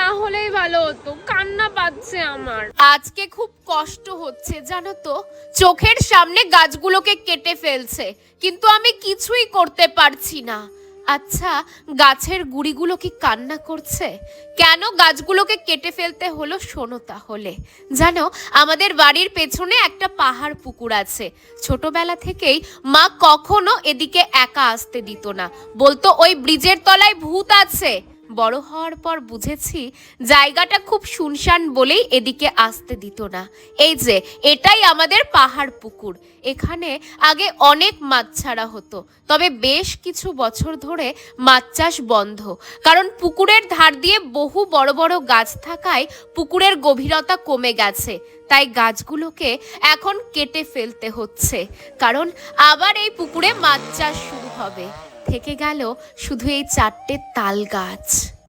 না হলেই ভালো হতো। কান্না পাচ্ছে আমার। আজকে খুব কষ্ট হচ্ছে, জানো তো? চোখের সামনে গাছগুলোকে কেটে ফেলছে, কিন্তু আমি কিছুই করতে পারছি না। আচ্ছা গাছের গুড়িগুলো কি কান্না করছে? কেন গাছগুলোকে কেটে ফেলতে হলো শোনো তাহলে। জানো, আমাদের বাড়ির পেছনে একটা পাহাড় পুকুর আছে। ছোটবেলা থেকেই মা কখনো এদিকে একা আসতে দিত না। বলতো, ওই ব্রিজের তলায় ভূত আছে। বড় হওয়ার পর বুঝেছি জায়গাটা খুব শুনশান বলেই এদিকে আসতে দিত না। এই যে, এটাই আমাদের পাহাড় পুকুর। এখানে আগে অনেক মাছ ছাড়া হতো, তবে বেশ কিছু বছর ধরে মাছ চাষ বন্ধ। কারণ পুকুরের ধার দিয়ে বহু বড় বড় গাছ থাকায় পুকুরের গভীরতা কমে গেছে। তাই গাছগুলোকে এখন কেটে ফেলতে হচ্ছে। কারণ আবার এই পুকুরে মাছ চাষ শুরু হবে। থেকে গেল শুধু এই চারটে তাল গাছ।